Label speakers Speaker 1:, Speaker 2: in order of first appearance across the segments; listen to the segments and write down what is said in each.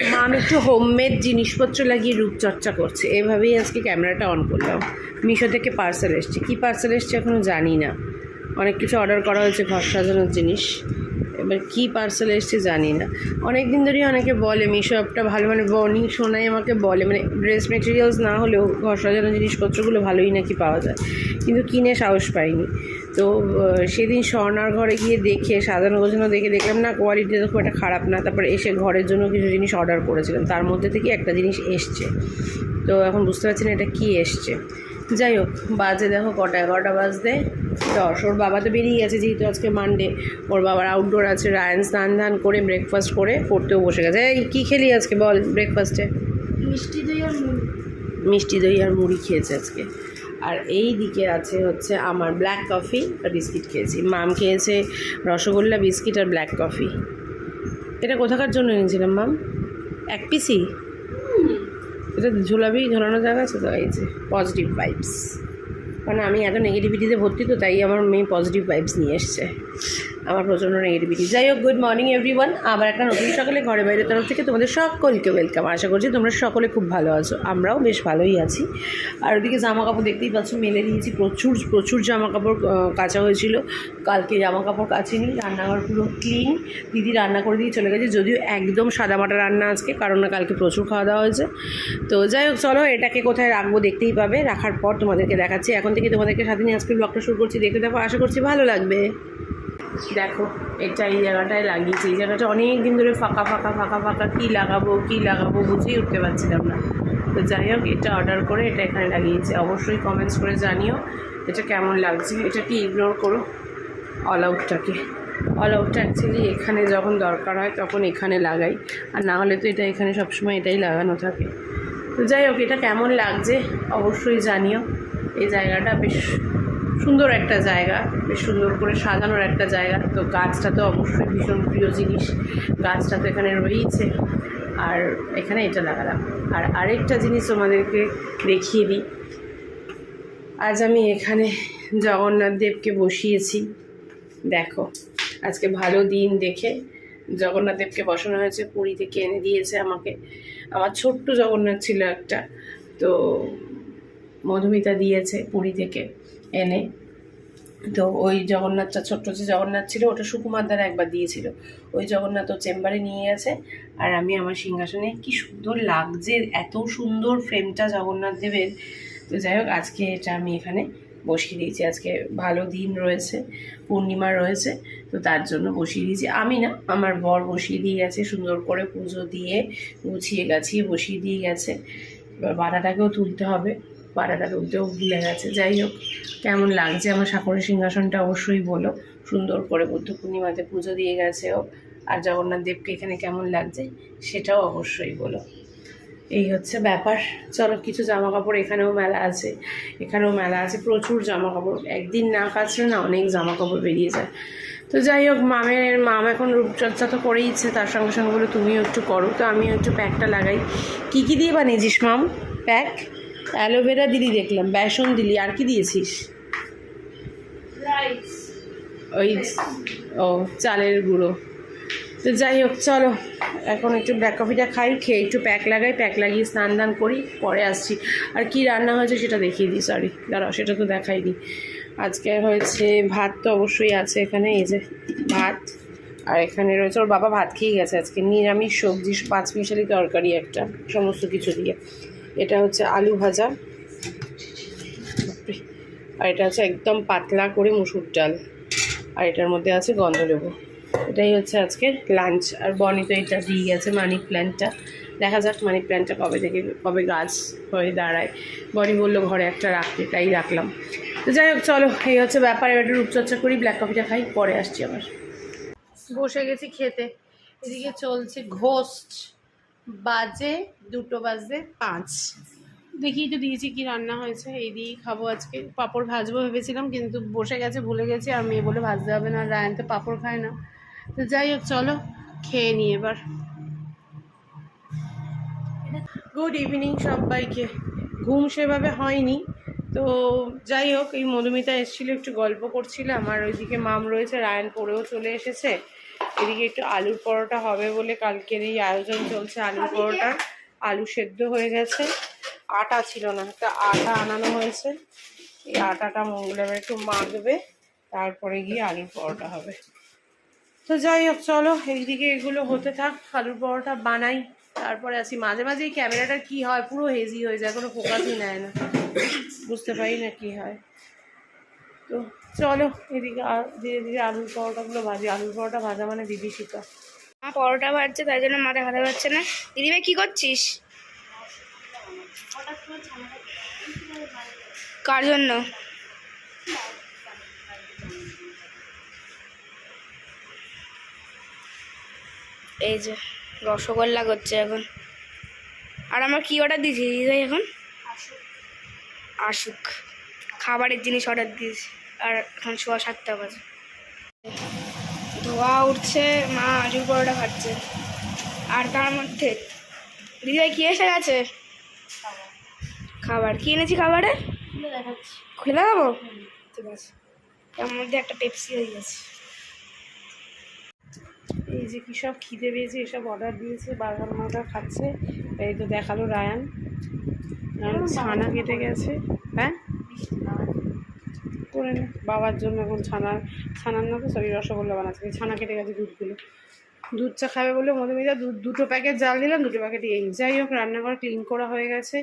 Speaker 1: মাম একটু হোমমেড জিনিসপত্র লাগিয়ে রূপচর্চা করছে। এভাবেই আজকে ক্যামেরাটা অন করলাম। মিশো থেকে পার্সেল এসছে। কী পার্সেল এসছে এখনও জানি না। অনেক কিছু অর্ডার করা হয়েছে ঘর সাজানোর জিনিস। এবার কী পার্সেল এসছে জানি না। অনেক দিন ধরেই অনেকে বলে, মিশো অ্যাপটা ভালো মানে বনি সোনাই আমাকে বলে মানে ড্রেস মেটেরিয়ালস না হলেও ঘর সাজানোর জিনিসপত্রগুলো ভালোই নাকি পাওয়া যায়। কিন্তু কিনে সাহস পাইনি। তো সেদিন স্বর্ণার ঘরে গিয়ে দেখে, সাজানো গোছানো দেখে দেখলাম, না কোয়ালিটি তো খুব একটা খারাপ না। তারপরে এসে ঘরের জন্য কিছু জিনিস অর্ডার করেছিলাম। তার মধ্যে থেকে একটা জিনিস এসছে। তো এখন বুঝতে পারছি না এটা কী এসছে। যাই হোক বাজে দেখো কটা এগারোটা বাজতে। দশ ওর বাবা তো বেরিয়ে গেছে যেহেতু আজকে মানডে ওর বাবার আউটডোর আছে রায়ন স্নান ধান করে ব্রেকফাস্ট করে পড়তেও বসে গেছে। এই কী খেলি আজকে বল ব্রেকফাস্টে
Speaker 2: মিষ্টি দই আর মুড়ি।
Speaker 1: মিষ্টি দই আর মুড়ি খেয়েছে আজকে। আর এই দিকে আছে হচ্ছে আমার ব্ল্যাক কফি আর বিস্কিট খেয়েছি। মাম খেয়েছে রসগোল্লা বিস্কিট আর ব্ল্যাক কফি এটা কোথাকার জন্য এনেছিলাম মাম? এক পিসি? এটা ঝোলাবি, ঝোলানো জায়গা আছে তো, এই যে পজিটিভ ভাইবস কারণ আমি এত নেগেটিভিটিতে ভর্তি তো তাই আমার মেয়ে পজিটিভ ভাইবস নিয়ে এসছে। আমার প্রচণ্ড নেগেটিভিটি যাই হোক গুড মর্নিং এভরিওয়ান আবার একটা নতুন সকালে ঘরে বাইরের তরফ থেকে তোমাদের সকলকে ওয়েলকাম আশা করছি তোমরা সকলে খুব ভালো আছো। আমরাও বেশ ভালোই আছি। আর ওদিকে জামা কাপড় দেখতেই পাচ্ছ, মেলে দিয়েছি প্রচুর প্রচুর জামা কাপড় কাচা হয়েছিল। কালকে জামা কাপড় কাচিনি, রান্নাঘর পুরো ক্লিন দিদি রান্না করে দিয়ে চলে গেছে, যদিও একদম সাদামাটা রান্না আজকে, কারণ না কালকে প্রচুর খাওয়া দাওয়া হয়েছে। তো যাই হোক, চলো এটাকে কোথায় রাখব দেখতেই পাবে। রাখার পর তোমাদেরকে দেখাচ্ছি। এখন থেকে তোমাদেরকে সাথে নিয়ে আজকে ব্লগটা শুরু করছি। দেখতে দেখো আশা করছি ভালো লাগবে। দেখো, এটা এই জায়গাটায় লাগিয়েছি। এই জায়গাটা অনেক দিন ধরে ফাঁকা ফাঁকা ফাঁকা ফাঁকা, কী লাগাবো কী লাগাবো বুঝেই উঠতে পারছিলাম না। তো যাই হোক, এটা অর্ডার করে এটা এখানে লাগিয়েছি। অবশ্যই কমেন্টস করে জানিও এটা কেমন লাগছে। এটাকে ইগনোর করো? অল আউটটাকে অল আউটটা অ্যাকচুয়ালি এখানে যখন দরকার হয় তখন এখানে লাগাই। আর না হলে তো এটা এখানে সবসময় এটাই লাগানো থাকে। তো যাই হোক, এটা কেমন লাগছে অবশ্যই জানিও। এই জায়গাটা বেশ সুন্দর একটা জায়গা, বেশ সুন্দর করে সাজানোর একটা জায়গা। তো গাছটা তো অবশ্যই ভীষণ প্রিয় জিনিস। গাছটা তো এখানে রয়েইছে। আর এখানে এটা লাগালাম। আর আরেকটা জিনিস তোমাদেরকে দেখিয়ে দিই। আজ আমি এখানে জগন্নাথ দেবকে বসিয়েছি। দেখো, আজকে ভালো দিন দেখে জগন্নাথ দেবকে বসানো হয়েছে। পুরী থেকে এনে দিয়েছে আমাকে। আমার ছোট্ট জগন্নাথ ছিল একটা। তো মধুমিতা দিয়েছে পুরী থেকে এনে। তো ওই জগন্নাথটা ছোট্ট যে জগন্নাথ ছিল, ওটা সুকুমার দ্বারা একবার দিয়েছিল। ওই জগন্নাথ ও চেম্বারে নিয়ে গেছে আর আমি আমার সিংহাসনে কি সুন্দর লাগছে, এত সুন্দর ফ্রেমটা জগন্নাথ দেবের। তো যাই হোক, আজকে এটা আমি এখানে বসিয়ে দিয়েছি। আজকে ভালো দিন রয়েছে, পূর্ণিমা রয়েছে, তো তার জন্য বসিয়ে দিয়েছি। আমি না, আমার বর বসিয়ে দিয়ে গেছে, সুন্দর করে পুজো দিয়ে গুছিয়ে গাছিয়ে বসিয়ে দিয়ে গেছে। এবার বাটাটাকেও তুলতে হবে। বাটাটা তুলতেও ভুলে গেছে। যাই হোক, কেমন লাগছে আমার সাকরের সিংহাসনটা অবশ্যই বলো। সুন্দর করে বুদ্ধ পূর্ণিমাতে পুজো দিয়ে গেছে ও। আর জগন্নাথ দেবকে এখানে কেমন লাগছে সেটাও অবশ্যই বলো। এই হচ্ছে ব্যাপার। চলো, কিছু জামা কাপড় এখানেও মেলা আছে। এখানেও মেলা আছে, প্রচুর জামা কাপড় একদিন না কাচলে না অনেক জামা কাপড় বেরিয়ে যায়। তো যাই হোক, মামের, মাম এখন রূপচর্চা তো করেইছে তার সঙ্গে সঙ্গে বলে তুমিও একটু করো। তো আমিও একটু প্যাকটা লাগাই। কী কী দিয়ে বানিয়েছিস, মাম? প্যাক? অ্যালোভেরা দিলি দেখলাম বেসন দিলি আর কি দিয়েছিস? ওই ও চালের গুঁড়ো। তো যাই হোক চলো এখন একটু ব্ল্যাক কফিটা খাই খেয়ে একটু প্যাক লাগাই প্যাক লাগিয়ে স্নান দান করি পরে আসছি। আর কি রান্না হয়েছে সেটা দেখিয়ে দিই সরি দাঁড়াও সেটা তো দেখাই দেখাইনি। আজকে হয়েছে ভাত তো অবশ্যই আছে এখানে এই যে ভাত আর এখানে রয়েছে ওর বাবা ভাত খেয়ে গেছে আজকে নিরামিষ সবজি পাঁচ মিশালি তরকারি একটা সমস্ত কিছু দিয়ে। এটা হচ্ছে আলু ভাজা। আর এটা হচ্ছে একদম পাতলা করে মুসুর ডাল। আর এটার মধ্যে আছে গন্ধলেবু। এটাই হচ্ছে আজকে লাঞ্চ আর বনি তো এটা দিয়ে গেছে মানি প্ল্যান্টটা দেখা যাক মানি প্ল্যান্টটা কবে থেকে, কবে গাছ হয়ে দাঁড়ায়। বনি বলল, ঘরে একটা রাখতে। তাই রাখলাম। তো যাই হোক, চলো, এই হচ্ছে ব্যাপার। এবার একটু রূপচর্চা করি ব্ল্যাক কফিটা খাই, পরে আসছি আবার। বসে গেছি খেতে। এদিকে চলছে ঘোস্ট। বাজে, দুটো বাজে, পাঁচ। দেখি তো দিয়েছি কি রান্না হয়েছে, এই দিয়েই খাব আজকে। পাঁপড় ভাজবো ভেবেছিলাম, কিন্তু বসে গেছে, ভুলে গেছি, আর মেয়ে বলে ভাজতে হবে না রায়ন তো পাঁপড় খায় না। তো যাই হোক, চলো, খেয়ে নিই এবার। গুড ইভিনিং সবাইকে। ঘুম সেভাবে হয়নি, তো যাই হোক, এই মধুমিতা এসেছিল, একটু গল্প করছিলাম, আর ওইদিকে মাম রয়েছে, রায়ন পড়েও চলে এসেছে। এদিকে একটু আলুর পরোটা হবে বলে কালকের এই আয়োজন চলছে আলুর পরোটার আলু সেদ্ধ হয়ে গেছে। আটা ছিল না একটা আটা আনানো হয়েছে। এই আটাটা মঙ্গলাবার একটু মাখবে তারপরে গিয়ে আলুর পরোটা হবে। তো যাই হোক চলো এইদিকে এগুলো হতে থাক আলুর পরোটা বানাই। তারপরে আসি মাঝে মাঝে এই ক্যামেরাটা কী হয় পুরো হেজি হয়ে যায় কোনো ফোকাসই নেয় না। বুঝতে পারি না কি হয়। তো চলো, এদিকে ধীরে ধীরে আলুর পরোটাগুলো ভাজি। আলুর পরোটা ভাজা মানে দিদি বিভীষিকা
Speaker 2: মা পরোটা ভাজছে, তাই জন্য মাথা খাতে পারছে না। দিদিভাই কি করছিস? কার জন্য? এই যে, রসগোল্লা করছে এখন। আর আমার কি অর্ডার দিয়েছি দিদিভাই এখন? আসুক। খাবারের জিনিস অর্ডার দিয়েছি। আর এখন সোয়া সাতটা বাজে। ধোয়া উঠছে, মা আলুর পরোটা খাচ্ছে। আর তার মধ্যে দিদিভাই কি এসে গেছে? খাবার। কি এনেছি খাবারে? খুলে দেখাবো? ঠিক আছে। তার মধ্যে একটা পেপসি হয়ে গেছে।
Speaker 1: এই যে কী সব খিদে পেয়েছে, এসব অর্ডার দিয়েছে বার্গার মার্গার খাচ্ছে। এই তো দেখাল রায়ান। রায়ান ছানা কেটে গেছে। হ্যাঁ? করে নে। বাবার জন্য এখন ছানার ছানার না তো সরি রসগোল্লা বানাচ্ছে। ছানা কেটে গেছে দুধগুলো। দুধ চা খাবে বলে মধুমিতা দুধ দুটো প্যাকেট জাল দিলাম দুটো প্যাকেট এই। যাই হোক রান্নাঘর ক্লিন করা হয়ে গেছে।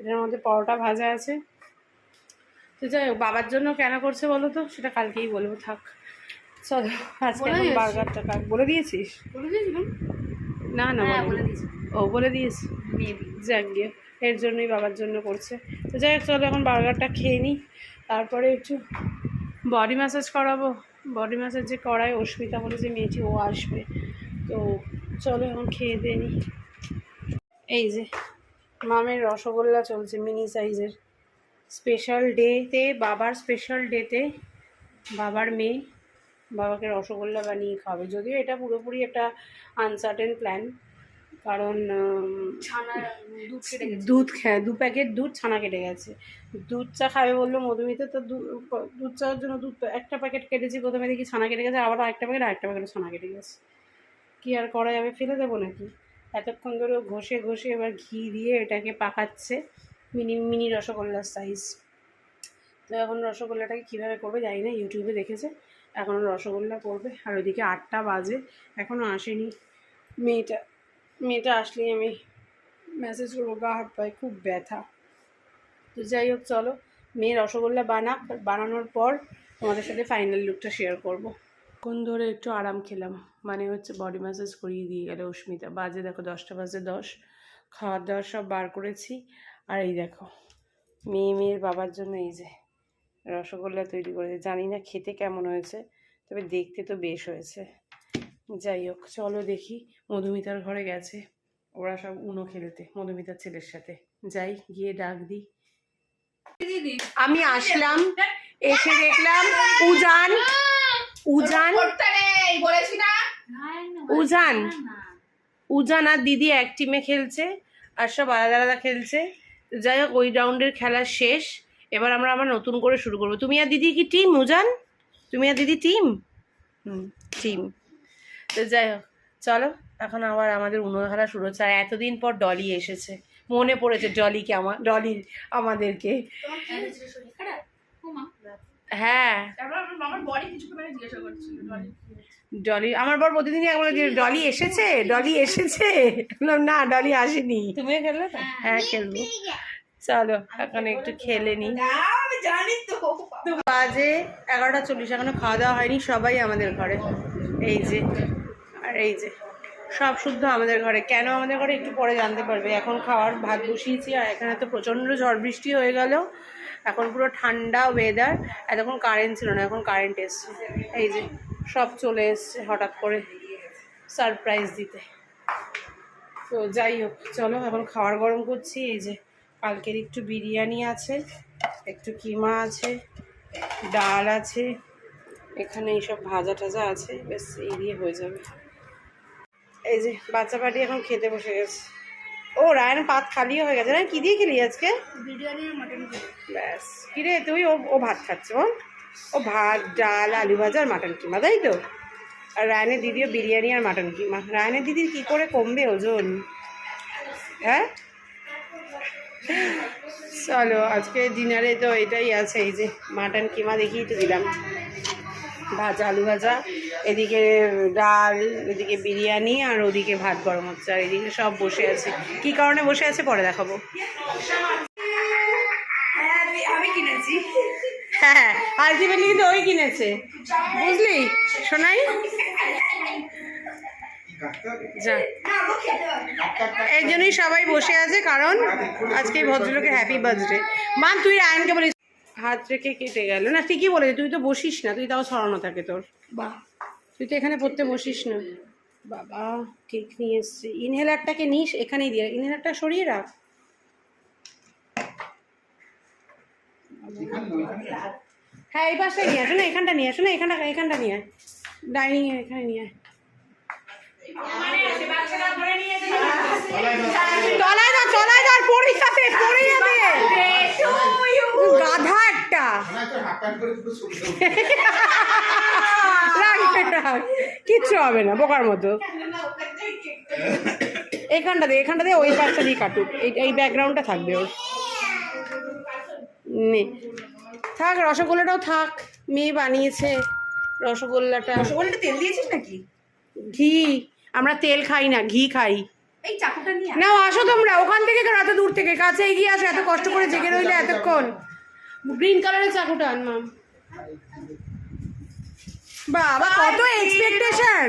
Speaker 1: এটার মধ্যে পরোটা ভাজা আছে। তো যাই হোক বাবার জন্য কেন করছে বলো তো? সেটা কালকেই বলব থাক। চলো আজকে বার্গারটা কাক বলে দিয়েছিস?
Speaker 2: বলে দিয়েছিলাম।
Speaker 1: না না
Speaker 2: হ্যাঁ, বলে দিয়েছি।
Speaker 1: ও বলে দিয়েছি। যাক গিয়ে এর জন্যই বাবার জন্য করছে। তো যাই হোক চলো এখন বার্গারটা খেয়ে নিই তারপরে একটু বডি ম্যাসাজ করাবো। বডি ম্যাসাজ যে করায় অস্মিতা বলে যে মেয়েটি ও আসবে। তো চলো এখন খেয়ে দিয়ে নিই এই যে, মামের রসগোল্লা চলছে মিনি সাইজের স্পেশাল ডেতে বাবার স্পেশাল ডেতে বাবার মেয়ে বাবাকে রসগোল্লা বানিয়ে খাবে। যদিও এটা পুরোপুরি একটা আনসার্টেন প্ল্যান কারণ
Speaker 2: ছানা দুধ কেটে গেছে।
Speaker 1: দুধ হ্যাঁ দু প্যাকেট দুধ ছানা কেটে গেছে। দুধ চা খাবে বলল মধুমিতা তো দুধ চার জন্য দুধ একটা প্যাকেট কেটেছি প্রথমে দেখি ছানা কেটে গেছে আবার আরেকটা প্যাকেট আরেকটা প্যাকেট ছানা কেটে গেছে। কি আর করা যাবে ফেলে দেবো নাকি? এতক্ষণ ধরে ঘষে ঘষে এবার ঘি দিয়ে এটাকে পাকাচ্ছে মিনি মিনি রসগোল্লার সাইজ তো এখন রসগোল্লাটাকে কীভাবে করবে জানি না ইউটিউবে দেখেছে। এখন রসগোল্লা করবে আর ওইদিকে আটটা বাজে এখনও আসেনি মেয়েটা। মেয়েটা আসলেই আমি মেসেজ করব, গা হাত পায়ে খুব ব্যথা। তো যাই হোক, চলো মেয়ে রসগোল্লা বানাক, বানানোর পর তোমাদের সাথে ফাইনাল লুকটা শেয়ার করব। কোন ধরে একটু আরাম খেলাম মানে হচ্ছে বডি ম্যাসাজ করিয়ে দিয়ে গেল অস্মিতা। বাজে দেখো দশটা, বাজে দশ। খাওয়ার দাওয়ার সব বার করেছি। আর এই দেখো, মেয়ে মেয়ের বাবার জন্য এই যে রসগোল্লা তৈরি করেছে। জানি না খেতে কেমন হয়েছে, তবে দেখতে তো বেশ হয়েছে। যাই হোক, চলো দেখি। মধুমিতার ঘরে গেছে। ওরা সব উনো খেলতে, মধুমিতার ছেলের সাথে। যাই, গিয়ে ডাক দিই। আমি আসলাম, এসে দেখলাম উজান উজান উজান উজান আর দিদি এক টিমে খেলছে আর সব আলাদা আলাদা খেলছে। যাই হোক, ওই রাউন্ডের খেলা শেষ। এবার আমরা আবার নতুন করে শুরু করব। তুমি আর দিদি কি টিম উজান? তুমি আর দিদি টিম হুম টিম তো যাই হোক চলো এখন আবার আমাদের উনো খেলা শুরু হচ্ছে। আর এতদিন পর ডলি এসেছে। মনে পড়েছে ডলিকে আমার ডলির আমাদেরকে। হ্যাঁ। ডলি আমার বর প্রতিদিনই একবার যে ডলি এসেছে? ডলি এসেছে? বললাম না ডলি আসেনি। তুমিও খেলবে হ্যাঁ। খেলব। চলো এখন একটু খেলে নি। বাজে এগারোটা চল্লিশ এখনও খাওয়া দাওয়া হয়নি সবাই আমাদের ঘরে। এই যে আর এই যে, সব শুদ্ধ আমাদের ঘরে। কেন আমাদের ঘরে? একটু পরে জানতে পারবে। এখন খাওয়ার ভাত বসিয়েছি, আর এখানে তো প্রচণ্ড ঝড় বৃষ্টি হয়ে গেল। এখন পুরো ঠান্ডা ওয়েদার এতক্ষণ কারেন্ট ছিল না, এখন কারেন্ট এসছে। এই যে, সব চলে এসছে হঠাৎ করে সারপ্রাইজ দিতে। তো যাই হোক, চলো এখন খাওয়ার গরম করছি। এই যে, কালকের একটু বিরিয়ানি আছে, একটু কিমা আছে, ডাল আছে, এখানে এইসব ভাজা টাজা আছে বেশ এই দিয়ে হয়ে যাবে। এই যে বাচ্চা পাটি এখন খেতে বসে গেছে। ও রায়ন পাত খালিও হয়ে গেছে। না কি দিয়ে খেলি আজকে?
Speaker 2: বিরিয়ানি মাটন
Speaker 1: ব্যাস। কিরে তুই ও ও ভাত খাচ্ছে বল। ও ভাত ডাল আলু ভাজা আর মাটন কিমা তাই তো? আর রায়নের দিদিও বিরিয়ানি আর মাটন কিমা। রায়নের দিদির কি করে কমবে ওজন? হ্যাঁ? চলো আজকে ডিনারে তো এটাই আছে এই যে মাটন কিমা দেখিয়ে তো দিলাম। ভাজা আলু ভাজা এদিকে ডাল এদিকে বিরিয়ানি আর ওদিকে ভাত গরম হচ্ছে। আর এদিকে সব বসে আছে। কি কারণে বসে আছে? পরে দেখাবো।
Speaker 2: আমি কিনেছি।
Speaker 1: হ্যাঁ আলটিমেটলি কিন্তু ওই কিনেছে। বুঝলি? শোনাই যা। এর জন্যই সবাই বসে আছে কারণ আজকে ভদ্রলোকের হ্যাপি বার্থডে মান তুই আয়নকে বলিস হাত রেখে কেটে গেল। না ঠিকই বলে তুই তো বসিস না তুই তাও ছড়ানো থাকে তোর।
Speaker 2: বাহ
Speaker 1: তুই তো এখানে পড়তে বসিস না। বাবা কেক নিয়ে এসছে। ইনহেলারটাকে নিস এখানেই দিয়ে ইনহেলারটা সরিয়ে রাখ। হ্যাঁ এই পাশটাই নিয়ে আসো না এখানটা নিয়ে আসো না এখানটা এখানটা নিয়ে আয়। ডাইনিং এখানে নিয়ে আয়। তলায় না তলায় না পড়ে যাবে পড়ে যাবে গাধা একটা। কিচ্ছু হবে না বোকার মতো। এখানটা দিয়ে এখানটা দিয়ে ওই পাশটা দিয়ে কাটুক। এই এই ব্যাকগ্রাউন্ডটা থাকবে ওর। নে। থাক রসগোল্লাটাও থাক। মেয়ে বানিয়েছে রসগোল্লাটা।
Speaker 2: রসগোল্লাটা তেল দিয়েছিস নাকি?
Speaker 1: ঘি। আমরা তেল খাই না ঘি খাই।
Speaker 2: এই চাকুটা নিয়ে
Speaker 1: না আসো তোমরা। ওখান থেকে কেন এত দূর থেকে? কাছে এগিয়ে আসো এত কষ্ট করে জেগে রইলে এতক্ষণ। গ্রিন কালারের চাকুটা আনমাম বাবা কত এক্সপেকটেশন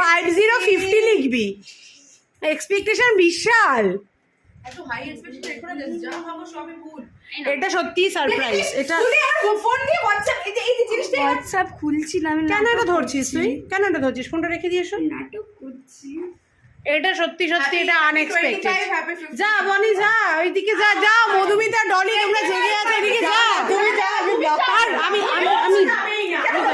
Speaker 1: ফাইভ জিরো ফিফটি লিখবি। এক্সপেকটেশন বিশাল।
Speaker 2: এত হাই এক্সপেকটেশন করে দিস যা ভাবো সবই ভুল।
Speaker 1: এটা সত্যি সারপ্রাইজ এটা
Speaker 2: হোয়াটসঅ্যাপ
Speaker 1: কেন এটা ধরছিস তুই? কেন এটা ধরছিস? ফোনটা রেখে দিয়েছ
Speaker 2: নাটক করছি।
Speaker 1: এটা সত্যি সত্যি এটা আনএক্সপেক্টেড
Speaker 2: 25 happy 50
Speaker 1: যা বনি যা ওইদিকে যা যা মধুমিতা ডলি তোমরা জেগে আছো এদিকে যা তুমি যা আমি আমি আমি আমি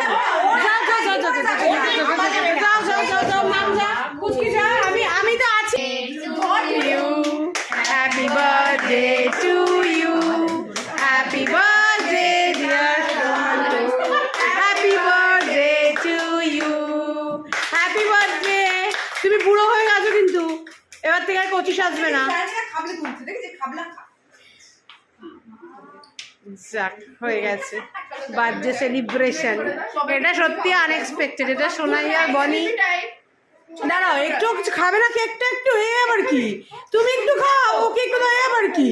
Speaker 1: যাক হয়ে গেছে। বার্থডে সেলিব্রেশন এটা সত্যি আনএক্সপেক্টেড এটা সোনাই আর বনি। দাঁড়াও একটু খাবে না কেকটা একটু এ আবার কি? তুমি একটু খাও ওকে একটু এ আবার কি?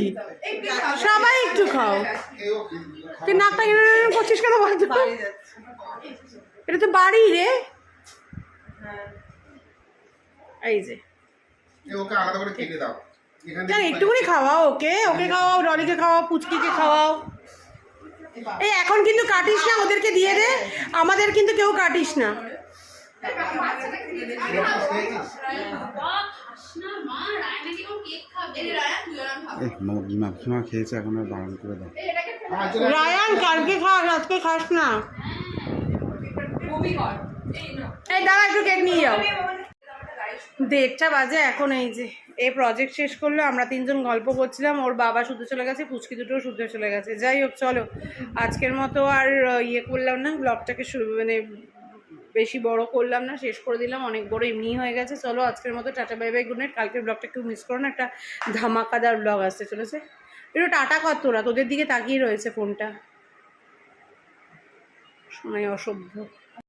Speaker 1: সবাই একটু খাও। তুই নাকটা এরম করছিস কেন বলতো এটা তো বাড়ি রে। এই যে।
Speaker 3: ওকে আলাদা করে কেটে দাও।
Speaker 1: একটুখানি খাওয়াও ওকে ওকে খাওয়াও ডলিকে খাওয়াও পুচকিকে খাওয়াও। এই এখন কিন্তু কাটিস না ওদেরকে দিয়ে দে। আমাদের কিন্তু কেউ কাটিস না।
Speaker 4: খেয়েছে এখন আর বারণ করে দাও।
Speaker 1: রায়ান কালকে খাস আজকে খাস না। এই দাঁড়া একটু কেক নিয়ে যাও। দেড়টা বাজে এখন এই যে। এই প্রজেক্ট শেষ করল, আমরা তিনজন গল্প করছিলাম, ওর বাবা শুধু চলে গেছে, পুচকি দুটোও শুধু চলে গেছে। যাই হোক, চলো। আজকের মতো আর ইয়ে করলাম না ব্লগটাকে মানে বেশি বড় করলাম না, শেষ করে দিলাম, অনেক বড় এমনি হয়ে গেছে। চলো, আজকের মতো ta ta bye bye good night কালকের ব্লগটা একটু মিস করো না, একটা ধামাকাদার ব্লগ আসতে চলেছে। একটু টাটা কর তোরা, তোদের দিকে তাকিয়ে রয়েছে ফোনটা। শোনাই অসভ্য।